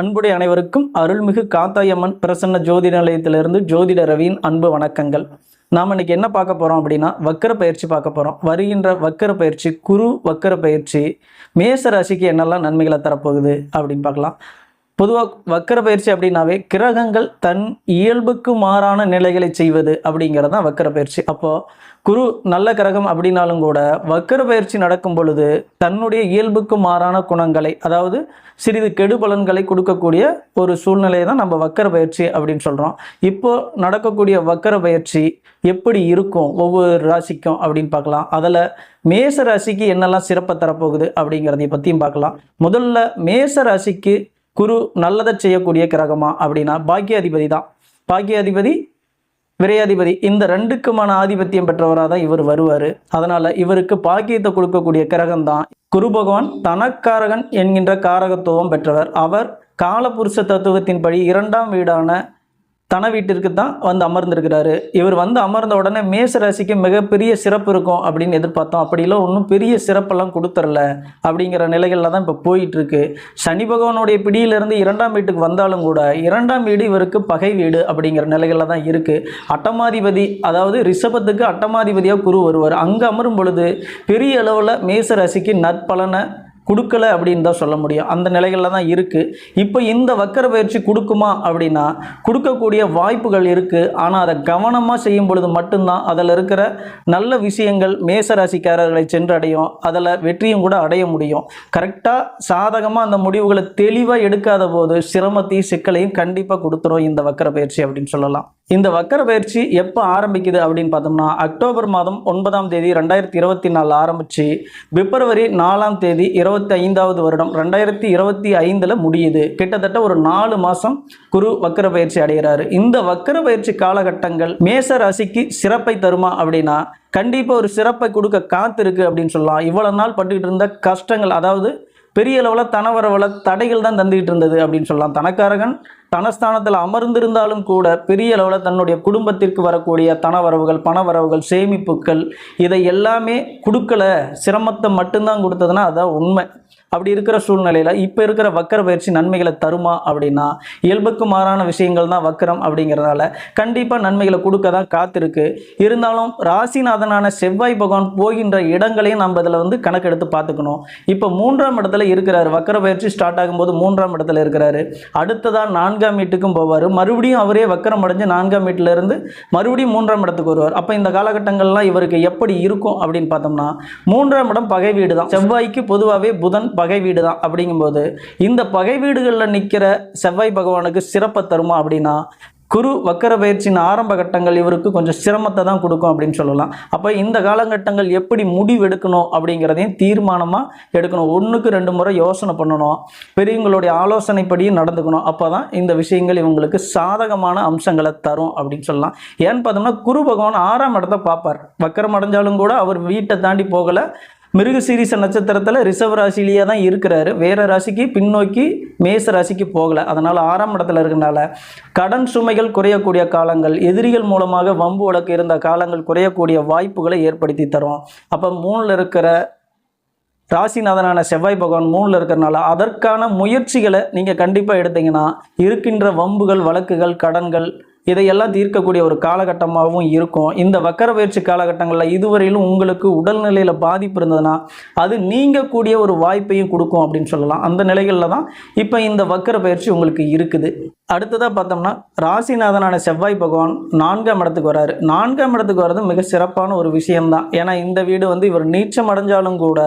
அன்புடைய அனைவருக்கும் அருள்மிகு காத்தாயம்மன் பிரசன்ன ஜோதிட நிலையத்திலிருந்து ஜோதிட ரவியின் அன்பு வணக்கங்கள். நாம் இன்னைக்கு என்ன பார்க்க போகிறோம் அப்படின்னா வக்கர பயிற்சி பார்க்க போகிறோம் வருகின்ற வக்கர பயிற்சி குரு வக்கர பயிற்சி மேச ராசிக்கு என்னெல்லாம் நன்மைகளை தரப்போகுது அப்படின்னு பார்க்கலாம். பொதுவாக வக்கர பயிற்சி அப்படின்னாவே கிரகங்கள் தன் இயல்புக்கு மாறான நிலைகளை செய்வது அப்படிங்கிறது தான் வக்கர பயிற்சி. அப்போது குரு நல்ல கிரகம் அப்படின்னாலும் கூட வக்கர பயிற்சி நடக்கும் பொழுது தன்னுடைய இயல்புக்கு மாறான குணங்களை அதாவது சிறிது கெடு பலன்களை கொடுக்கக்கூடிய ஒரு சூழ்நிலையை தான் நம்ம வக்கர பயிற்சி அப்படின்னு சொல்கிறோம் இப்போது நடக்கக்கூடிய வக்கர பயிற்சி எப்படி இருக்கும் ஒவ்வொரு ராசிக்கும் அப்படின்னு பார்க்கலாம். அதில் மேச ராசிக்கு என்னெல்லாம் சிறப்பை தரப்போகுது அப்படிங்கிறதைய பற்றியும் பார்க்கலாம். முதல்ல மேச ராசிக்கு குரு நல்லதை செய்யக்கூடிய கிரகமா அப்படின்னா பாக்கியாதிபதி தான். பாக்கியாதிபதி விரையாதிபதி இந்த ரெண்டுக்குமான ஆதிபத்தியம் பெற்றவராக தான் இவர் வருவார். அதனால் இவருக்கு பாக்கியத்தை கொடுக்கக்கூடிய கிரகம் தான் குரு பகவான். தனக்காரகன் என்கின்ற காரகத்துவம் பெற்றவர். அவர் காலபுருஷ தத்துவத்தின்படி இரண்டாம் வீடான தன வீட்டிற்கு தான் வந்து அமர்ந்திருக்கிறாரு. இவர் வந்து அமர்ந்த உடனே மேச ராசிக்கு மிகப்பெரிய சிறப்பு இருக்கும் அப்படின்னு எதிர்பார்த்தோம். அப்படிலாம் ஒன்றும் பெரிய சிறப்பெல்லாம் கொடுத்துரல அப்படிங்கிற நிலைகளில் தான் இப்போ போயிட்டு இருக்கு சனி பகவானுடைய பிடியிலிருந்து இரண்டாம் வீட்டுக்கு வந்தாலும் கூட இரண்டாம் வீடு இவருக்கு பகை வீடு அப்படிங்கிற நிலைகளில் தான் இருக்குது அட்டமாதிபதி அதாவது ரிஷபத்துக்கு அட்டமாதிபதியாக குரு வருவார். அங்கே அமரும் பொழுது பெரிய அளவில் மேச ராசிக்கு நற்பலனை கொடுக்கல அப்படின்னு தான் சொல்ல முடியும். அந்த நிலைகளில் தான் இருக்குது இப்போ இந்த வக்கர பயிற்சி கொடுக்குமா அப்படின்னா கொடுக்கக்கூடிய வாய்ப்புகள் இருக்குது ஆனால் அதை கவனமாக செய்யும் பொழுது மட்டும்தான் அதில் இருக்கிற நல்ல விஷயங்கள் மேசராசிக்காரர்களை சென்றடையும். அதில் வெற்றியும் கூட அடைய முடியும். கரெக்டாக சாதகமாக அந்த முடிவுகளை தெளிவாக எடுக்காத போது சிரமத்தையும் சிக்கலையும் கண்டிப்பாக கொடுத்துரும் இந்த வக்கர பயிற்சி அப்படின்னு சொல்லலாம். இந்த வக்கர பயிற்சி எப்போ ஆரம்பிக்குது அப்படின்னு பார்த்தோம்னா அக்டோபர் மாதம் ஒன்பதாம் தேதி ரெண்டாயிரத்தி இருபத்தி நாலு ஆரம்பித்து பிப்ரவரி நாலாம் தேதி இருபத்தி ஐந்தாவது வருடம் ரெண்டாயிரத்தி இருபத்தி ஐந்தில் முடியுது. கிட்டத்தட்ட ஒரு நாலு மாதம் குரு வக்கர பயிற்சி அடைகிறாரு இந்த வக்கர பயிற்சி காலகட்டங்கள் மேச ராசிக்கு சிறப்பை தருமா அப்படின்னா கண்டிப்பாக ஒரு சிறப்பை கொடுக்க காத்திருக்கு அப்படின்னு சொல்லலாம். இவ்வளோ நாள் பட்டுக்கிட்டு இருந்த கஷ்டங்கள் அதாவது பெரிய அளவில் தனவரவில் தடைகள் தான் தந்துகிட்டு இருந்தது அப்படின்னு சொல்லலாம். தனக்காரகன் தனஸ்தானத்தில் அமர்ந்திருந்தாலும் கூட பெரிய அளவில் தன்னுடைய குடும்பத்திற்கு வரக்கூடிய தனவரவுகள் பணவரவுகள் சேமிப்புகள் இதை எல்லாமே கொடுக்கல. சிரமத்தை மட்டும்தான் கொடுத்ததுன்னா அதான் உண்மை. அப்படி இருக்கிற சூழ்நிலையில் இப்போ இருக்கிற வக்கர பயிற்சி நன்மைகளை தருமா அப்படின்னா இயல்புக்கு மாறான விஷயங்கள் தான் வக்கரம் அப்படிங்கிறதால கண்டிப்பாக நன்மைகளை கொடுக்க தான் காத்திருக்கு. இருந்தாலும் ராசிநாதனான செவ்வாய் பகவான் போகின்ற இடங்களையும் நம்ம இதில் வந்து கணக்கெடுத்து பார்த்துக்கணும். இப்போ மூன்றாம் இடத்துல இருக்கிறார். வக்கர பயிற்சி ஸ்டார்ட் ஆகும்போது மூன்றாம் இடத்துல இருக்கிறாரு. அடுத்ததான் நான்காம் வீட்டுக்கும் போவார். மறுபடியும் அவரே வக்கரம் அடைஞ்சு நான்காம் வீட்டிலேருந்து மறுபடியும் மூன்றாம் இடத்துக்கு வருவார். அப்போ இந்த காலகட்டங்கள்லாம் இவருக்கு எப்படி இருக்கும் அப்படின்னு பார்த்தோம்னா மூன்றாம் இடம் பகை வீடு தான் செவ்வாய்க்கு பொதுவாகவே புதன் பகை வீடு தான் அப்படிங்கும்போது இந்த பகை வீடுகளில் நிற்கிற செவ்வாய் பகவானுக்கு சிறப்பை தருமா அப்படின்னா குரு வக்கர பயிற்சியின் ஆரம்ப கட்டங்கள் இவருக்கு கொஞ்சம் சிரமத்தை தான் கொடுக்கும் அப்படின்னு சொல்லலாம். அப்போ இந்த காலகட்டங்கள் எப்படி முடிவு எடுக்கணும் அப்படிங்கிறதையும் தீர்மானமாக எடுக்கணும். ஒன்றுக்கு ரெண்டு முறை யோசனை பண்ணணும். பெரியவங்களுடைய ஆலோசனைப்படியும் நடந்துக்கணும். அப்போ தான் இந்த விஷயங்கள் இவங்களுக்கு சாதகமான அம்சங்களை தரும் அப்படின்னு சொல்லலாம். ஏன்னு பார்த்தோம்னா குரு பகவான் ஆறாம் இடத்த பார்ப்பார். வக்கரம் அடைஞ்சாலும் கூட அவர் வீட்டை தாண்டி போகலை. மிருக சீரிச நட்சத்திரத்தில் ரிசர்வ் ராசிலேயே தான் இருக்கிறாரு. வேறு ராசிக்கு பின்னோக்கி மேச ராசிக்கு போகலை. அதனால் ஆறாம் இடத்துல இருக்கனால கடன் சுமைகள் குறையக்கூடிய காலங்கள் எதிரிகள் மூலமாக வம்பு வழக்கு இருந்த காலங்கள் குறையக்கூடிய வாய்ப்புகளை ஏற்படுத்தி தரும். அப்போ மூணில் இருக்கிற ராசிநாதனான செவ்வாய் பகவான் மூணில் இருக்கிறனால அதற்கான முயற்சிகளை நீங்கள் கண்டிப்பாக எடுத்தீங்கன்னா இருக்கின்ற வம்புகள் வழக்குகள் கடன்கள் இதையெல்லாம் தீர்க்கக்கூடிய ஒரு காலகட்டமாகவும் இருக்கும். இந்த வக்கர பயிற்சி காலகட்டங்களில் இதுவரையிலும் உங்களுக்கு உடல்நிலையில் பாதிப்பு இருந்ததுன்னா அது நீங்கக்கூடிய ஒரு வாய்ப்பையும் கொடுக்கும் அப்படின்னு சொல்லலாம். அந்த நிலைகளில் தான் இப்போ இந்த வக்கர பயிற்சி உங்களுக்கு இருக்குது. அடுத்ததாக பார்த்தோம்னா ராசிநாதனான செவ்வாய் பகவான் நான்காம் இடத்துக்கு வராரு. நான்காம் இடத்துக்கு வர்றது மிக சிறப்பான ஒரு விஷயம்தான். ஏன்னா இந்த வீடு வந்து இவர் நீச்சம் அடைஞ்சாலும் கூட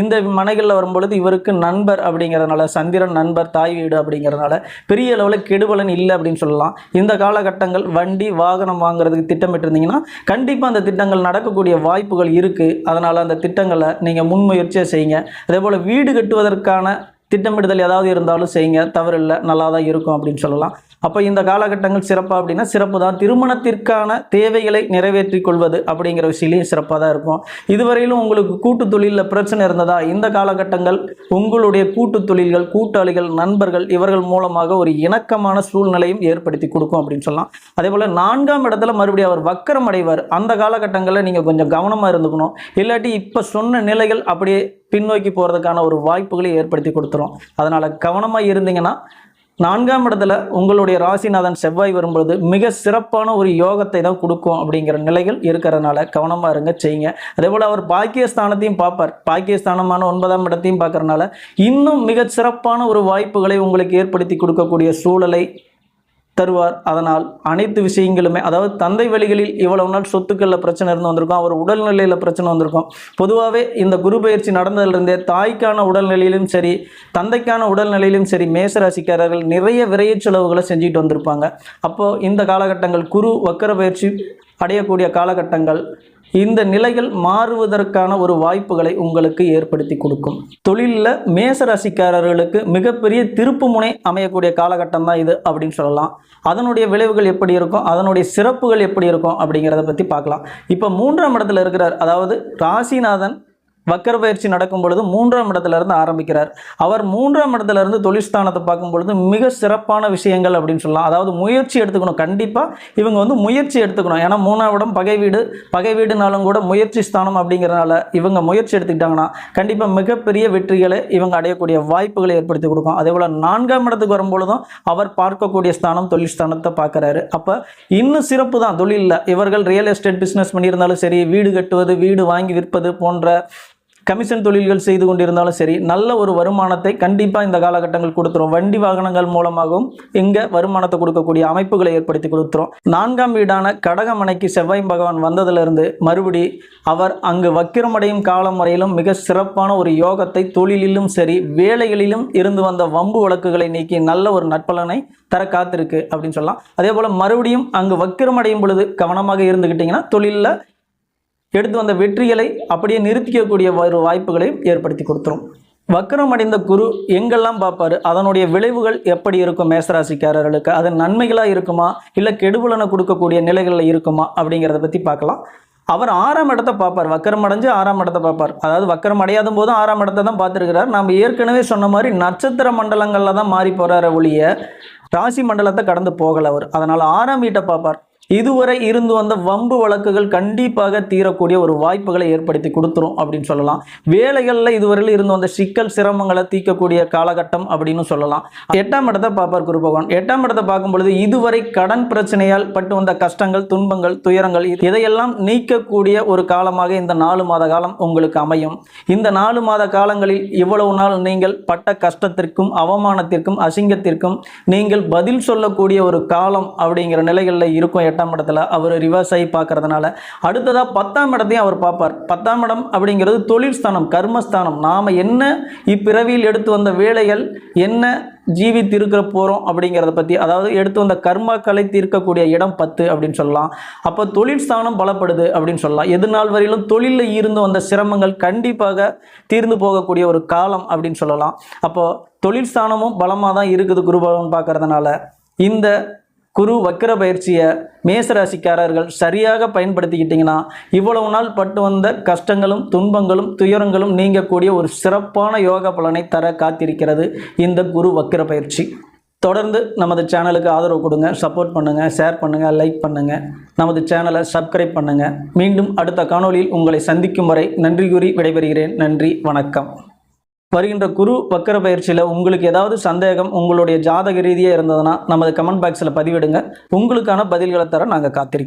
இந்த மனைகளில் வரும்பொழுது இவருக்கு நண்பர் அப்படிங்கிறதுனால சந்திரன் நண்பர் தாய் வீடு அப்படிங்கிறதுனால பெரிய அளவில் கெடுபலன் இல்லை அப்படின்னு சொல்லலாம். இந்த காலகட்டம் திட்டங்கள் வண்டி வாகனம் வாங்குறதுக்கு திட்டமிட்டிருந்தீங்கன்னா கண்டிப்பாக அந்த திட்டங்கள் நடக்கக்கூடிய வாய்ப்புகள் இருக்குது அதனால் அந்த திட்டங்களை நீங்கள் முன்முயற்சியாக செய்யுங்க. அதே போல் வீடு கட்டுவதற்கான திட்டமிடுதல் ஏதாவது இருந்தாலும் செய்யுங்க. தவறில்லை நல்லா தான் இருக்கும் அப்படின்னு சொல்லலாம். அப்போ இந்த காலகட்டங்கள் சிறப்பாக அப்படின்னா சிறப்பு தான் திருமணத்திற்கான தேவைகளை நிறைவேற்றி கொள்வது அப்படிங்கிற விஷயலையும் சிறப்பாக தான் இருக்கும். இதுவரையிலும் உங்களுக்கு கூட்டு தொழிலில் பிரச்சனை இருந்ததா? இந்த காலகட்டங்கள் உங்களுடைய கூட்டு தொழில்கள் கூட்டாளிகள் நண்பர்கள் இவர்கள் மூலமாக ஒரு இணக்கமான சூழ்நிலையும் ஏற்படுத்தி கொடுக்கும் அப்படின்னு சொல்லலாம். அதே போல் நான்காம் இடத்துல மறுபடியும் அவர் வக்கரம் அடைவார். அந்த காலகட்டங்களில் நீங்கள் கொஞ்சம் கவனமாக இருந்துக்கணும். இல்லாட்டி இப்போ சொன்ன நிலைகள் அப்படியே பின்னோக்கி போகிறதுக்கான ஒரு வாய்ப்புகளை ஏற்படுத்தி கொடுத்துரும். அதனால் கவனமாக இருந்தீங்கன்னா நான்காம் இடத்துல உங்களுடைய ராசிநாதன் செவ்வாய் வரும்பொழுது மிக சிறப்பான ஒரு யோகத்தை தான் கொடுக்கும் அப்படிங்கிற நிலைகள் இருக்கிறதுனால கவனமாக இருங்க செய்யுங்க. அதே போல் அவர் பாக்கியஸ்தானத்தையும் பார்ப்பார். பாக்கியஸ்தானமான ஒன்பதாம் இடத்தையும் பார்க்கறனால இன்னும் மிக சிறப்பான ஒரு வாய்ப்புகளை உங்களுக்கு ஏற்படுத்தி கொடுக்கக்கூடிய சூழலை தருவார். அதனால் அனைத்து விஷயங்களுமே அதாவது தந்தை வழிகளில் இவ்வளவு நாள் சொத்துக்களில் பிரச்சனை இருந்து வந்திருக்கும் அவர் உடல்நிலையில் பிரச்சனை வந்திருக்கும். பொதுவாகவே இந்த குரு பயிற்சி நடந்ததிலிருந்தே தாய்க்கான உடல்நிலையிலும் சரி தந்தைக்கான உடல்நிலையிலும் சரி மேசராசிக்காரர்கள் நிறைய விரைய செலவுகளை செஞ்சுட்டு வந்திருப்பாங்க. அப்போது இந்த காலகட்டங்கள் குரு வக்கர பயிற்சி அடையக்கூடிய காலகட்டங்கள் இந்த நிலைகள் மாறுவதற்கான ஒரு வாய்ப்புகளை உங்களுக்கு ஏற்படுத்தி கொடுக்கும். தொழிலில் மேச ராசிக்காரர்களுக்கு மிகப்பெரிய திருப்பு முனை அமையக்கூடிய காலகட்டம் தான் இது அப்படின்னு சொல்லலாம். அதனுடைய விளைவுகள் எப்படி இருக்கும்? அதனுடைய சிறப்புகள் எப்படி இருக்கும்? அப்படிங்கிறத பற்றி பார்க்கலாம். இப்போ மூன்றாம் இடத்துல இருக்கிறார். அதாவது ராசிநாதன் வக்கர பயிற்சி நடக்கும் பொழுது மூன்றாம் இடத்துல இருந்து ஆரம்பிக்கிறார். அவர் மூன்றாம் இடத்துல இருந்து தொழிற்ஸ்தானத்தை பார்க்கும் பொழுது மிக சிறப்பான விஷயங்கள் அப்படின்னு சொல்லலாம். அதாவது முயற்சி எடுத்துக்கணும். கண்டிப்பாக இவங்க வந்து முயற்சி எடுத்துக்கணும். ஏன்னா மூணாம் இடம் பகை வீடு. பகை வீடுனாலும் கூட முயற்சி ஸ்தானம் அப்படிங்கிறனால இவங்க முயற்சி எடுத்துக்கிட்டாங்கன்னா கண்டிப்பாக மிகப்பெரிய வெற்றிகளை இவங்க அடையக்கூடிய வாய்ப்புகளை ஏற்படுத்தி கொடுக்கும். அதே போல் நான்காம் இடத்துக்கு வரும்பொழுதும் அவர் பார்க்கக்கூடிய ஸ்தானம் தொழில் ஸ்தானத்தை பார்க்குறாரு. அப்போ இன்னும் சிறப்பு தான். தொழிலில். இவர்கள் ரியல் எஸ்டேட் பிஸ்னஸ் பண்ணியிருந்தாலும் சரி வீடு கட்டுவது வீடு வாங்கி விற்பது போன்ற கமிஷன் தொழில்கள் செய்து கொண்டிருந்தாலும் சரி நல்ல ஒரு வருமானத்தை கண்டிப்பாக இந்த காலகட்டங்கள் கொடுத்துரும். வண்டி வாகனங்கள் மூலமாகவும் இங்கே வருமானத்தை கொடுக்கக்கூடிய அமைப்புகளை ஏற்படுத்தி கொடுத்துரும். நான்காம் வீடான கடகமனைக்கு செவ்வாய் பகவான் வந்ததிலிருந்து மறுபடி அவர் அங்கு வக்கிரமடையும் காலம் வரையிலும் மிக சிறப்பான ஒரு யோகத்தை தொழிலிலும் சரி வேலைகளிலும் இருந்து வந்த வம்பு வழக்குகளை நீக்கி நல்ல ஒரு நட்பலனை தர காத்திருக்கு அப்படின்னு சொல்லலாம். அதே போல் மறுபடியும் அங்கு வக்கிரமடையும் பொழுது கவனமாக இருந்துக்கிட்டிங்கன்னா தொழிலில் எடுத்து வந்த வெற்றிகளை அப்படியே நிறுத்திக்கக்கூடிய ஒரு வாய்ப்புகளையும் ஏற்படுத்தி கொடுத்துரும். வக்கரம் அடைந்த குரு எங்கெல்லாம் பார்ப்பாரு? அதனுடைய விளைவுகள் எப்படி இருக்கும் மேசராசிக்காரர்களுக்கு? அது நன்மைகளாக இருக்குமா? இல்லை கெடுபலனை கொடுக்கக்கூடிய நிலைகளில் இருக்குமா? அப்படிங்கிறத பற்றி பார்க்கலாம். அவர் ஆறாம் இடத்தை பார்ப்பார். வக்கரம் அடைஞ்சு ஆறாம் இடத்தை பார்ப்பார். அதாவது வக்கரம் அடையாத போதும் ஆறாம் இடத்தை தான் பார்த்துருக்கிறார். நம்ம ஏற்கனவே சொன்ன மாதிரி நட்சத்திர மண்டலங்களில் தான் மாறி போகிறார ஒழிய ராசி மண்டலத்தை கடந்து போகலை அவர். அதனால் ஆறாம் வீட்டை பார்ப்பார். இதுவரை இருந்து வந்த வம்பு வழக்குகள் கண்டிப்பாக தீரக்கூடிய ஒரு வாய்ப்புகளை ஏற்படுத்தி கொடுத்துரும் அப்படின்னு சொல்லலாம். வேலைகளில் இதுவரையில் இருந்து வந்த சிக்கல் சிரமங்களை தீர்க்கக்கூடிய காலகட்டம் அப்படின்னு சொல்லலாம். எட்டாம் இடத்தை பார்ப்பார் குரு பகவான். எட்டாம் இடத்தை பார்க்கும் பொழுது இதுவரை கடன் பிரச்சனையால் பட்டு வந்த கஷ்டங்கள் துன்பங்கள் துயரங்கள் இதையெல்லாம் நீக்கக்கூடிய ஒரு காலமாக இந்த நாலு மாத காலம் உங்களுக்கு அமையும். இந்த நாலு மாத காலங்களில் இவ்வளவு நாள் நீங்கள் பட்ட கஷ்டத்திற்கும் அவமானத்திற்கும் அசிங்கத்திற்கும் நீங்கள் பதில் சொல்லக்கூடிய ஒரு காலம் அப்படிங்கிற நிலைகளில் இருக்கும் எட்டாம் இடத்துல அவர் ரிவர்ஸ் ஆகி பார்க்கறதுனால அடுத்ததாக பத்தாம் இடத்தையும் அவர் பார்ப்பார். பத்தாம் இடம் அப்படிங்கிறது தொழில் ஸ்தானம் கர்மஸ்தானம் நாம் என்ன இப்பிறவியில் எடுத்து வந்த வேலைகள் என்ன ஜீவித்து இருக்கிற போகிறோம் அப்படிங்கிறத பற்றி அதாவது எடுத்து வந்த கர்மாக்களை தீர்க்கக்கூடிய இடம் பத்து அப்படின்னு சொல்லலாம். அப்போ தொழில் ஸ்தானம் பலப்படுது அப்படின்னு சொல்லலாம். எது நாள் வரையிலும் தொழிலில் இருந்து வந்த சிரமங்கள் கண்டிப்பாக தீர்ந்து போகக்கூடிய ஒரு காலம் அப்படின்னு சொல்லலாம். அப்போது தொழில் ஸ்தானமும் பலமாக தான் இருக்குது குருபவன் பார்க்கறதுனால. இந்த குரு வக்கிர பயிற்சியை மேசராசிக்காரர்கள் சரியாக பயன்படுத்திக்கிட்டிங்கன்னா இவ்வளவு நாள் பட்டு வந்த கஷ்டங்களும் துன்பங்களும் துயரங்களும் நீங்கக்கூடிய ஒரு சிறப்பான யோக பலனை தர காத்திருக்கிறது இந்த குரு வக்கிர பயிற்சி. தொடர்ந்து நமது சேனலுக்கு ஆதரவு கொடுங்க சப்போர்ட் பண்ணுங்கள் ஷேர் பண்ணுங்கள் லைக் பண்ணுங்கள் நமது சேனலை சப்ஸ்கிரைப் பண்ணுங்கள் மீண்டும் அடுத்த காணொளியில் உங்களை சந்திக்கும் வரை நன்றி கூறி விடைபெறுகிறேன். நன்றி வணக்கம். வருகின்ற குரு வக்கர பயிற்சியில் உங்களுக்கு ஏதாவது சந்தேகம் உங்களுடைய ஜாதக ரீதியாக இருந்ததுன்னா நமது கமெண்ட் பாக்ஸில் பதிவிடுங்க. உங்களுக்கான பதில்களை தர நாங்கள் காத்திருக்கிறோம்.